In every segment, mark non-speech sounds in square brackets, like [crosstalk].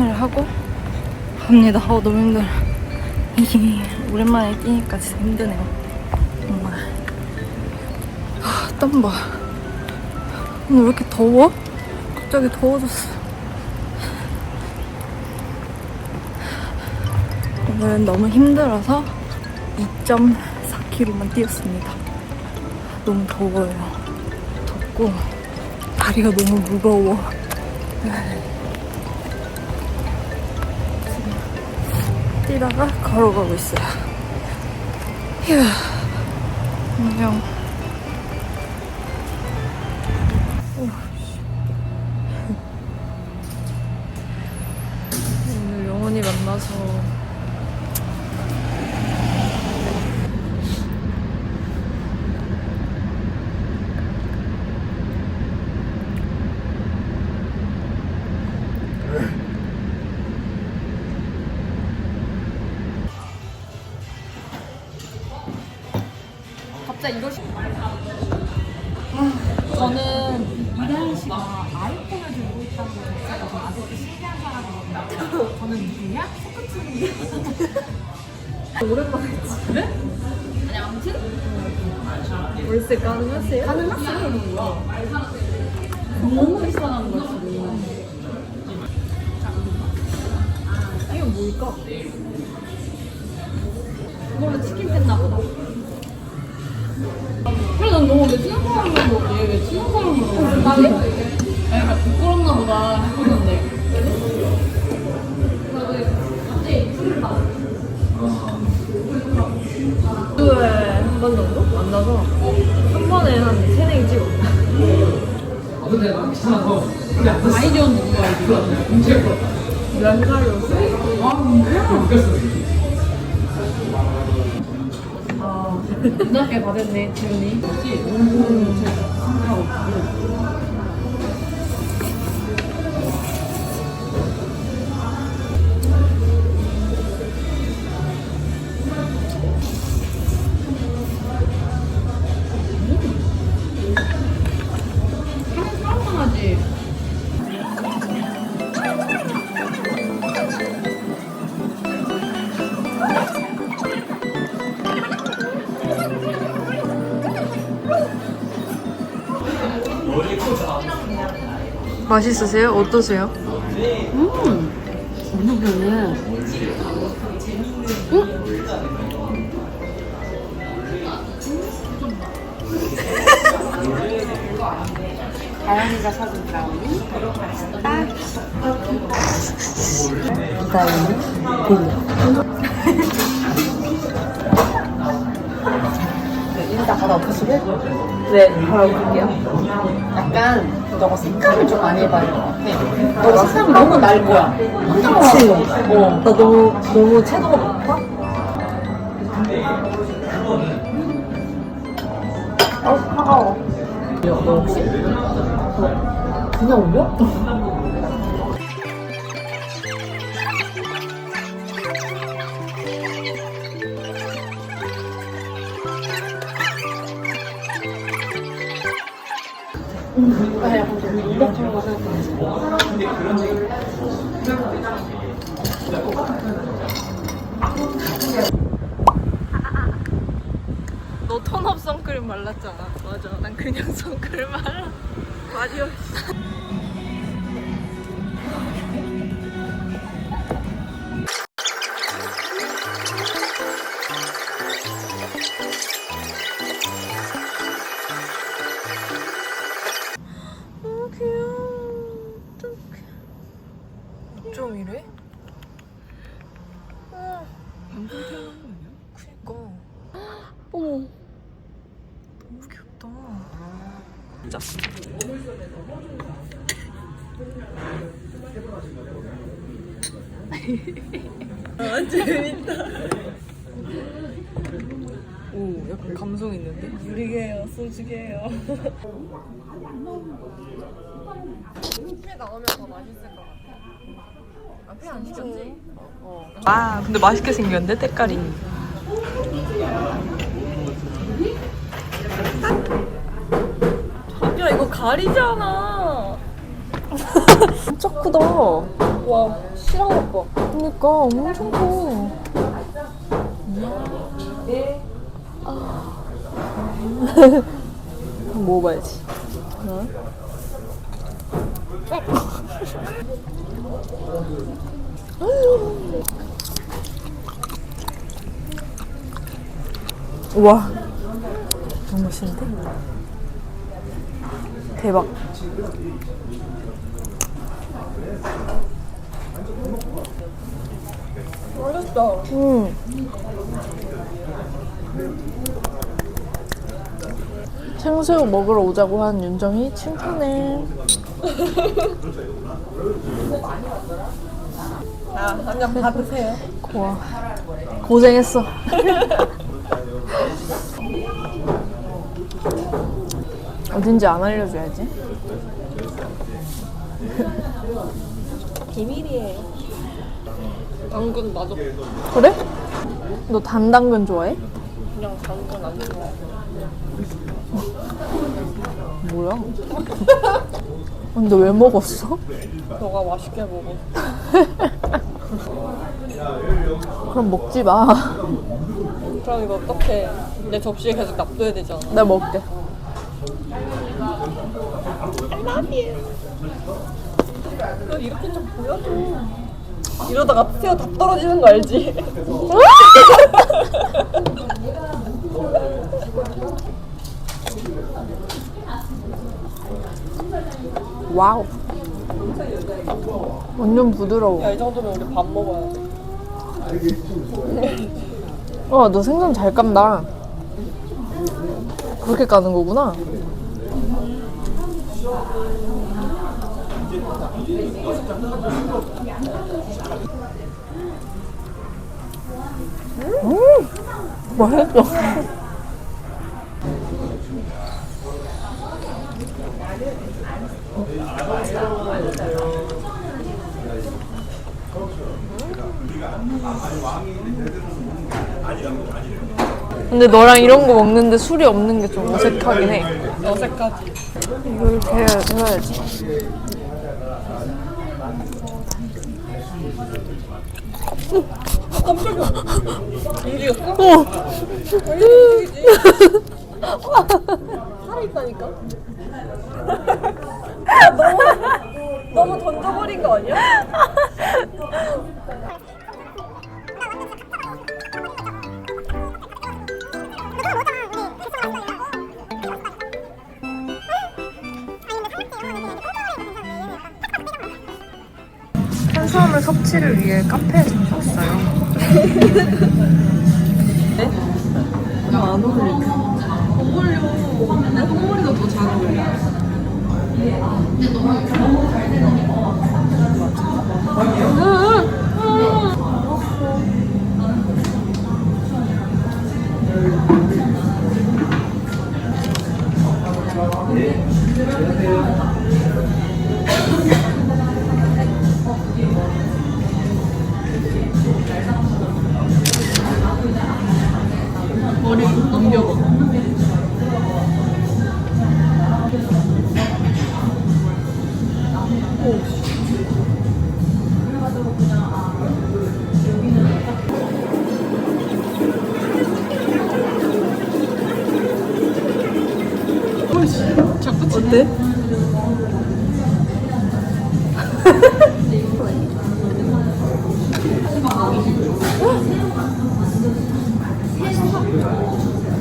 런닝을 하고 갑니다. 어, 너무 힘들어. 이게 오랜만에 뛰니까 진짜 힘드네요. 정말. 아, 땀 봐. 오늘 왜 이렇게 더워? 갑자기 더워졌어. 오늘은 너무 힘들어서 2.4km만 뛰었습니다. 너무 더워요. 덥고 다리가 너무 무거워. 뛰다가 걸어가고 있어요. 휴. 안녕. 오늘 영원히 만나서 누구냐? 소크트리. 오랜만에 했지. 그래? 아니 아무튼 월세 가능하세요? 가능하세요. 너무 비싸다는 거야 지금. 아, 이거 뭘까? 이걸로 치킨 뺐나 보다. 그래 난 너무 왜 친한 사람만 먹게 왜 친한 사람만 먹어? 나는 약간 부끄럽나 보다 싶었는데. 주에 한 번 정도 만나서 한 번에 한 세네 개 찍어. 아이디어는 누가 아이디어? 면사리였어. 아, 누나께 다 됐네, 지훈이. 하는 맛있으세요? 어떠세요? 다현이가 사준 브라우니 딱 일단 바로 엎으시게 네, 바로 볼게요. 약간 너가 색감을 좀 많이 해봐야 될 것 같아 너가 색감이 너무 날 거야 그치? 어. 나 너무, 너무 채도가 높아? 어 차가워 너 혹시? 너 그냥 올려? 인력처럼 생각하지. 너 톤업 선크림 발랐잖아. 맞아. 난 그냥 [laughs] 선크림 발라. 마리오. 귀엽다. 진짜. 아, 재밌다. 오, 약간 감성 있는데? 유리개요, 소주개요. 회 나오면 더 맛있을 것 같아. 아, 회안 시켰지? 어. 아, 근데 맛있게 생겼는데, 때깔이. 야, 이거 가리잖아. [laughs] 진짜 크다. 와 실한 것 봐. 그니까 엄청 커. 아. 먹어봐야지. 하나. 와 너무 멋있는데? 대박 맛있다 음. 생새우 먹으러 오자고 한 윤정이 칭찬해 한잔 받으세요. 고와 고생했어 [laughs] 어딘지 안 알려줘야지 비밀이에요. 당근 나도 그래? 너 단당근 좋아해? 그냥 당근 안 좋아. 뭐야? 근데 왜 먹었어? 너가 맛있게 먹어. [laughs] 그럼 먹지 마. 그럼 이거 어떻게 내 접시에 계속 납둬야 되잖아. 내가 먹게. 너 이렇게 좀 보여줘. 이러다가 새우 다 떨어지는 거 알지? [laughs] 와우. 완전 부드러워. 야, 이 정도면 우리 밥 먹어야 돼. 와, 너 생선 잘 깐다. 그렇게 까는 거구나. 음, 맛있어. 근데 너랑 이런 거 먹는데 술이 없는 게 좀 어색하긴 해. 어색하지. 이거 이렇게 해야- 해야지. 움직였어? 어. 살아있다니까? 너무, 너무 던져버린 거 아니야? [laughs] 탄수화물 섭취를 위해 카페에서 왔어요. 안 어울리네. 어울려. 내 콧머리가 더 잘 어울려. 머리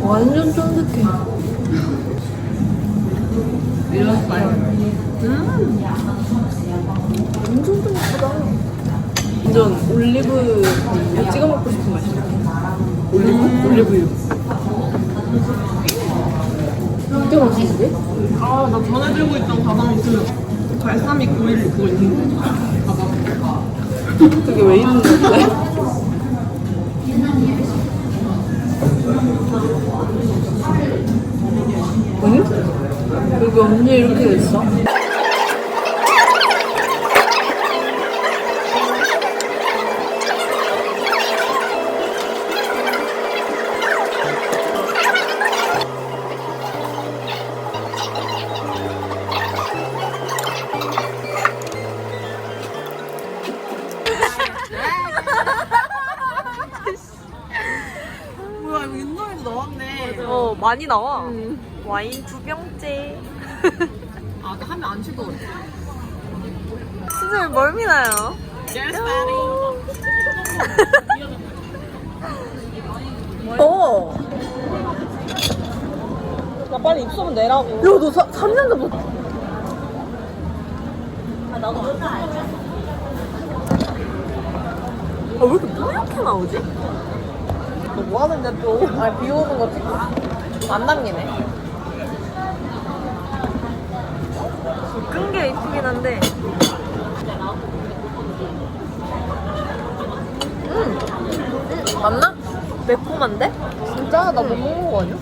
완전 쫀득해. 이런 스타일. 완전 쫀득하다. 완전 올리브 찍어 먹고 싶은 맛이야. 올리브? 올리브유. 진짜 맛있는데? 아, 나 전에 들고 있던 가방 그 발사믹 오일 그거 있는데. 가방. 그게 왜 있는데? 응? 여기 언제 이렇게 됐어? 많이 나와. 와인 두 병째. [laughs] 아, 하면 안쉴것 같아. 수술 멀미 나요. 어. 나 빨리 입소문 내라고. 야, 너 3년 전부터. 아, 왜 이렇게 뽀얗게 나오지? 너 뭐 하는데 또? 아, 비 오는 거 찍고. 안 남기네. 끈 게 이쁘긴 한데. 음, 맞나? 매콤한데? 진짜? 나못 먹는 거 아니야?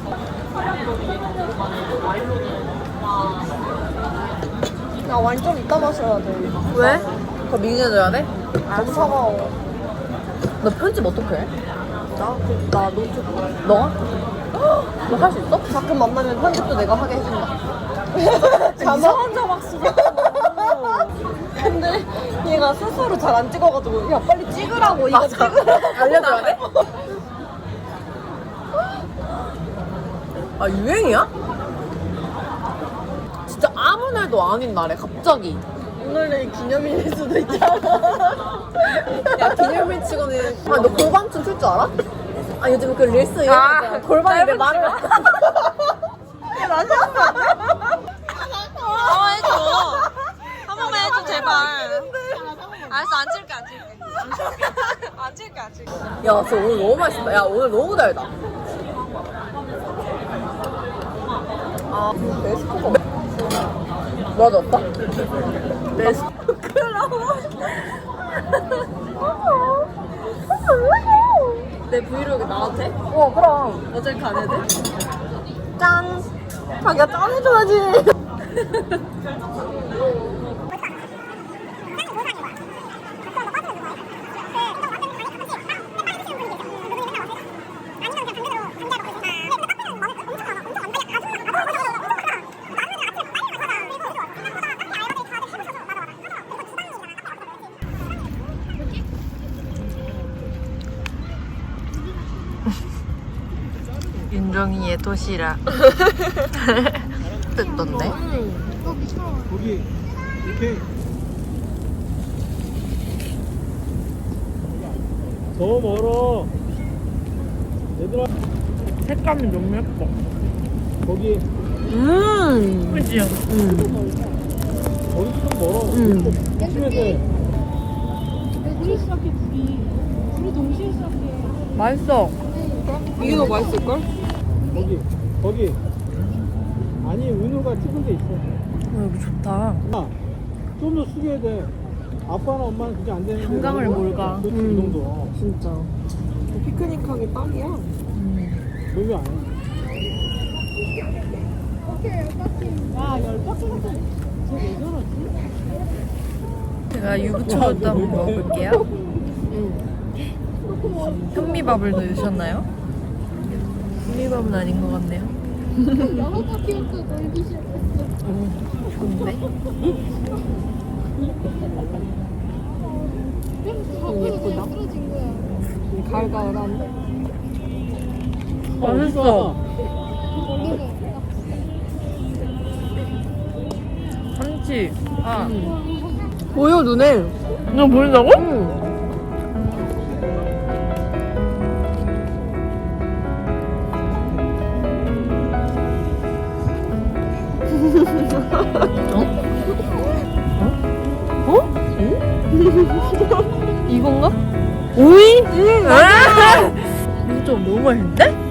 야, 와인 좀 이따 마셔야 돼. 왜? 그거 미개해줘야 돼? 너무 차가워. 너 편집 어떻게 해? 나? 나 노트. 너가? 너할 수 있어? 가끔 만나면 편집도 내가 하게 해준다. [laughs] 이상한 자막 쓰고. 근데 얘가 스스로 잘 안 찍어가지고 야 빨리 찍으라고 이거 찍으라고 알려줘야 돼? 아 유행이야? 진짜 아무 날도 아닌 날에 갑자기 오늘 내일 기념일일 수도 있잖아. 야 기념일 치고는 아 너 골반춤 출 줄 알아? 아 요즘 그 릴스 유행하잖아. 골반이 내 말을 야 나지 한번 해줘. 한 번만 해줘 제발. 알았어 안 칠게 안 칠게. 안 칠게 안 칠게. 야 진짜 오늘 너무 맛있다. 야 오늘 너무 달다. 아 베스트가 맞 아 없다? 레스 내 브이로그 돼? 어 그럼 어제 간 애들? 짠 자기가 짠 해줘야지. [laughs] 도시락 [laughs] 뜻던데? 거기 이렇게 더 멀어 얘들아 색감이 너무 예뻐 거기 음 그치? 거기 좀 멀어 음. 조심해서 해. 맛있어 이게 더 맛있을걸? 거기 거기. 아니 은우가 찍은 데 있어. 어, 여기 좋다. 아, 좀더 숙여야 돼. 아빠나 엄마는 그게 안 되는데. 너가 몰가. 그렇지 이 정도. 진짜. 피크닉 하기 딱이야. 그러면 안해 제가 유부초밥도 한번 먹어볼게요. 현미밥을 넣으셨나요? 현미밥은 아닌 것 같네요 여러 바퀴부터 놀기 시작했어. 좋은데? 예쁘다. 쓰러진 거야. 가을가을한데. 맛있어 원래는 한치 아 보여 눈에. 이거 보인다고? 어? 어? 어? [laughs] 이건가? 오이? 응, 맞아! 이거 좀 너무 맛있는데?